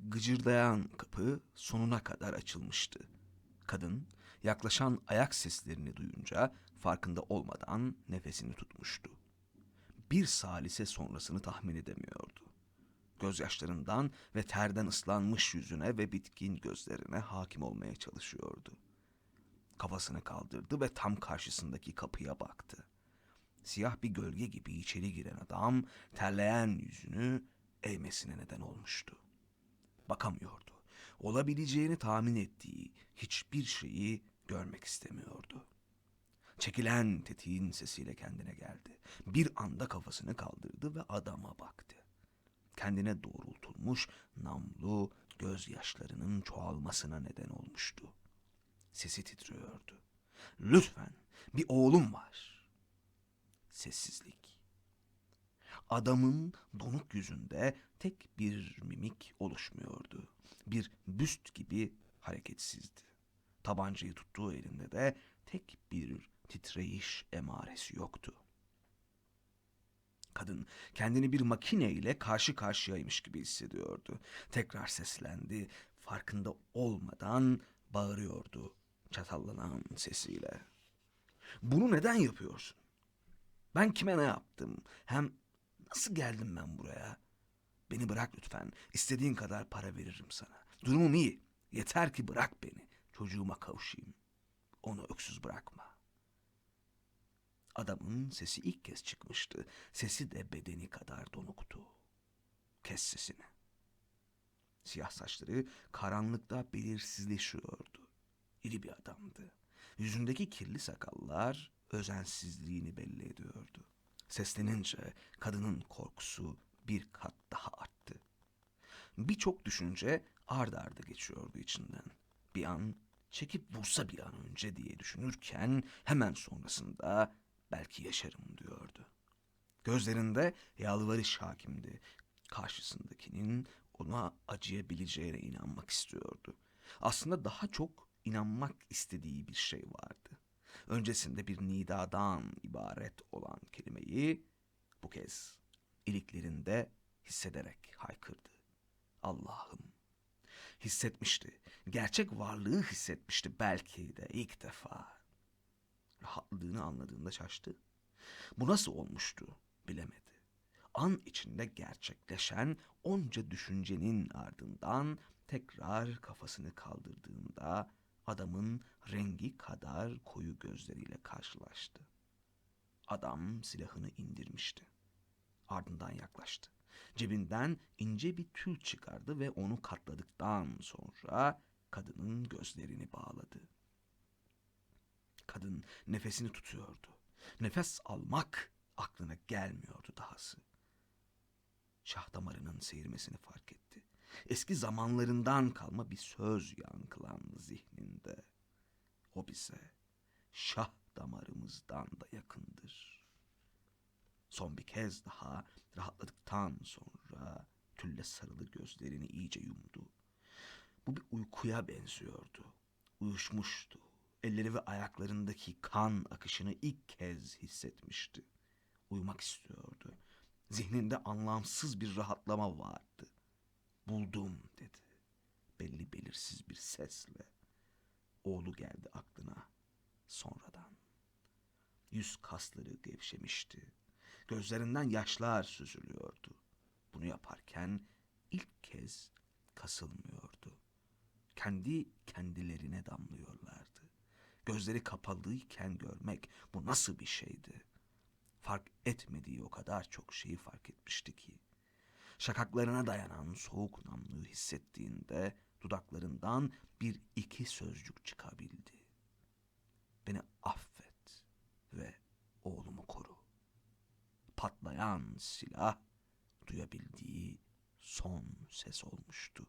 Gıcırdayan kapı sonuna kadar açılmıştı. Kadın yaklaşan ayak seslerini duyunca farkında olmadan nefesini tutmuştu. Bir salise sonrasını tahmin edemiyordu. Gözyaşlarından ve terden ıslanmış yüzüne ve bitkin gözlerine hakim olmaya çalışıyordu. Kafasını kaldırdı ve tam karşısındaki kapıya baktı. Siyah bir gölge gibi içeri giren adam terleyen yüzünü eğmesine neden olmuştu. Bakamıyordu. Olabileceğini tahmin ettiği hiçbir şeyi görmek istemiyordu. Çekilen tetiğin sesiyle kendine geldi. Bir anda kafasını kaldırdı ve adama baktı. Kendine doğrultulmuş namlu gözyaşlarının çoğalmasına neden olmuştu. Sesi titriyordu. Lütfen bir oğlum var. Sessizlik. Adamın donuk yüzünde tek bir mimik oluşmuyordu. Bir büst gibi hareketsizdi. Tabancayı tuttuğu elinde de tek bir titreyiş emaresi yoktu. Kadın kendini bir makine ile karşı karşıyaymış gibi hissediyordu. Tekrar seslendi. Farkında olmadan bağırıyordu çatallanan sesiyle. Bunu neden yapıyorsun? Ben kime ne yaptım? Hem nasıl geldim ben buraya? Beni bırak lütfen. İstediğin kadar para veririm sana. Durumum iyi. Yeter ki bırak beni. Çocuğuma kavuşayım. Onu öksüz bırakma. Adamın sesi ilk kez çıkmıştı. Sesi de bedeni kadar donuktu. Kes sesini. Siyah saçları karanlıkta belirsizleşiyordu. İri bir adamdı. Yüzündeki kirli sakallar özensizliğini belli ediyordu. Seslenince kadının korkusu bir kat daha arttı. Birçok düşünce ard arda geçiyordu içinden. Bir an çekip vursa bir an önce diye düşünürken hemen sonrasında belki yaşarım diyordu. Gözlerinde yalvarış hakimdi. Karşısındakinin ona acıyabileceğine inanmak istiyordu. Aslında daha çok inanmak istediği bir şey vardı. Öncesinde bir nidadan ibaret kelimeyi bu kez iliklerinde hissederek haykırdı. Allah'ım. Hissetmişti. Gerçek varlığı hissetmişti belki de ilk defa. Rahatlığını anladığında şaştı. Bu nasıl olmuştu bilemedi. An içinde gerçekleşen onca düşüncenin ardından tekrar kafasını kaldırdığında adamın rengi kadar koyu gözleriyle karşılaştı. Adam silahını indirmişti. Ardından yaklaştı. Cebinden ince bir tül çıkardı ve onu katladıktan sonra kadının gözlerini bağladı. Kadın nefesini tutuyordu. Nefes almak aklına gelmiyordu dahası. Şah damarının seyirmesini fark etti. Eski zamanlarından kalma bir söz yankılandı zihninde. O bize şah damarımızdan da yakındır. Son bir kez daha rahatladıktan sonra tülle sarılı gözlerini iyice yumdu. Bu bir uykuya benziyordu. Uyuşmuştu. Elleri ve ayaklarındaki kan akışını ilk kez hissetmişti. Uyumak istiyordu. Zihninde anlamsız bir rahatlama vardı. Buldum dedi. Belli belirsiz bir sesle. Oğlu geldi aklına sonradan. Yüz kasları gevşemişti. Gözlerinden yaşlar süzülüyordu. Bunu yaparken ilk kez kasılmıyordu. Kendi kendilerine damlıyorlardı. Gözleri kapalıyken görmek bu nasıl bir şeydi? Fark etmediği o kadar çok şeyi fark etmişti ki. Şakaklarına dayanan soğuk namluyu hissettiğinde dudaklarından bir iki sözcük çıkabildi. Beni affet ve. Patlayan silah duyabildiği son ses olmuştu.